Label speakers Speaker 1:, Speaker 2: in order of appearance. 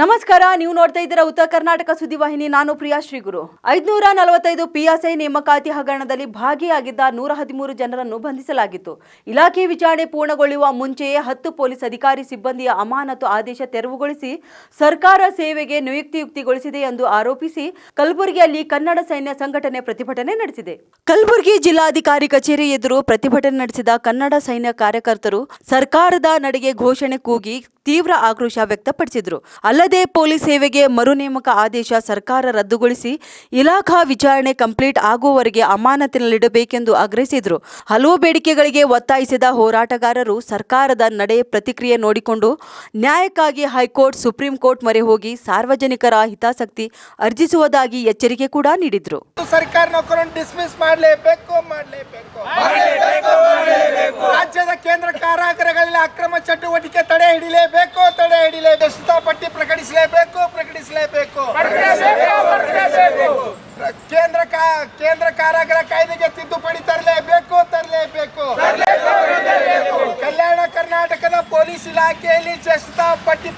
Speaker 1: ನಮಸ್ಕಾರ, ನೀವು ನೋಡ್ತಾ ಇದ್ದೀರಾ ಉತ್ತರ ಕರ್ನಾಟಕ ಸುದ್ದಿವಾಹಿನಿ ನಾನು ಪ್ರಿಯಾ ಶ್ರೀಗುರು. ಐದುನೂರ ನಲವತ್ತೈದು ಪಿಎಸ್ಐ ನೇಮಕಾತಿ ಹಗರಣದಲ್ಲಿ ಭಾಗಿಯಾಗಿದ್ದ ನೂರ ಹದಿಮೂರು ಜನರನ್ನು ಬಂಧಿಸಲಾಗಿತ್ತು. ಇಲಾಖೆ ವಿಚಾರಣೆ ಪೂರ್ಣಗೊಳ್ಳುವ ಮುಂಚೆಯೇ ಹತ್ತು ಪೊಲೀಸ್ ಅಧಿಕಾರಿ ಸಿಬ್ಬಂದಿಯ ಅಮಾನತು ಆದೇಶ ತೆರವುಗೊಳಿಸಿ ಸರ್ಕಾರ ಸೇವೆಗೆ ನಿಯುಕ್ತಿಯುಕ್ತಿಗೊಳಿಸಿದೆ ಎಂದು ಆರೋಪಿಸಿ ಕಲಬುರಗಿಯಲ್ಲಿ ಕನ್ನಡ ಸೈನ್ಯ ಸಂಘಟನೆ ಪ್ರತಿಭಟನೆ ನಡೆಸಿದೆ. ಕಲಬುರಗಿ ಜಿಲ್ಲಾಧಿಕಾರಿ ಕಚೇರಿ ಎದುರು ಪ್ರತಿಭಟನೆ ನಡೆಸಿದ ಕನ್ನಡ ಸೈನ್ಯ ಕಾರ್ಯಕರ್ತರು ಸರ್ಕಾರದ ನಡೆಗೆ ಘೋಷಣೆ ಕೂಗಿ ತೀವ್ರ ಆಕ್ರೋಶ ವ್ಯಕ್ತಪಡಿಸಿದರು. ಅಲ್ಲದೆ ಪೊಲೀಸ್ ಸೇವೆಗೆ ಮರು ನೇಮಕ ಆದೇಶ ಸರ್ಕಾರ ರದ್ದುಗೊಳಿಸಿ ಇಲಾಖಾ ವಿಚಾರಣೆ ಕಂಪ್ಲೀಟ್ ಆಗುವವರೆಗೆ ಅಮಾನತಿನಲ್ಲಿಡಬೇಕೆಂದು ಆಗ್ರಹಿಸಿದರು. ಹಲವು ಬೇಡಿಕೆಗಳಿಗೆ ಒತ್ತಾಯಿಸಿದ ಹೋರಾಟಗಾರರು ಸರ್ಕಾರದ ನಡೆ ಪ್ರತಿಕ್ರಿಯೆ ನೋಡಿಕೊಂಡು ನ್ಯಾಯಕ್ಕಾಗಿ ಹೈಕೋರ್ಟ್ ಸುಪ್ರೀಂ ಕೋರ್ಟ್ ಮೊರೆ ಹೋಗಿ ಸಾರ್ವಜನಿಕರ ಹಿತಾಸಕ್ತಿ ಅರ್ಜಿಸುವುದಾಗಿ ಎಚ್ಚರಿಕೆ ಕೂಡ ನೀಡಿದರು.
Speaker 2: ಸರ್ಕಾರ ನೌಕರನ್ನು ಡಿಸ್ಮಿಸ್ ಮಾಡಲೇಬೇಕು. ಮಾಡಲೇಬೇಕು. ಚಟುವಟಿಕೆ ತಡೆ ಹಿಡಿಲೇಬೇಕು ತಡೆ ಹಿಡಿಲೇಬೇಕು ಪಟ್ಟಿ ಪ್ರಕಟಿಸಲೇಬೇಕು ಪ್ರಕಟಿಸಲೇಬೇಕು. ಕೇಂದ್ರ ಕೇಂದ್ರ ಕಾರಾಗೃಹ ಕಾಯ್ದೆಗೆ ತಿದ್ದುಪಡಿ ತರಲೇಬೇಕು ತರಲೇಬೇಕು. ಕಲ್ಯಾಣ ಕರ್ನಾಟಕದ ಪೊಲೀಸ್ ಇಲಾಖೆಯಲ್ಲಿ ಚಸ್ತಾ ಪಟ್ಟಿ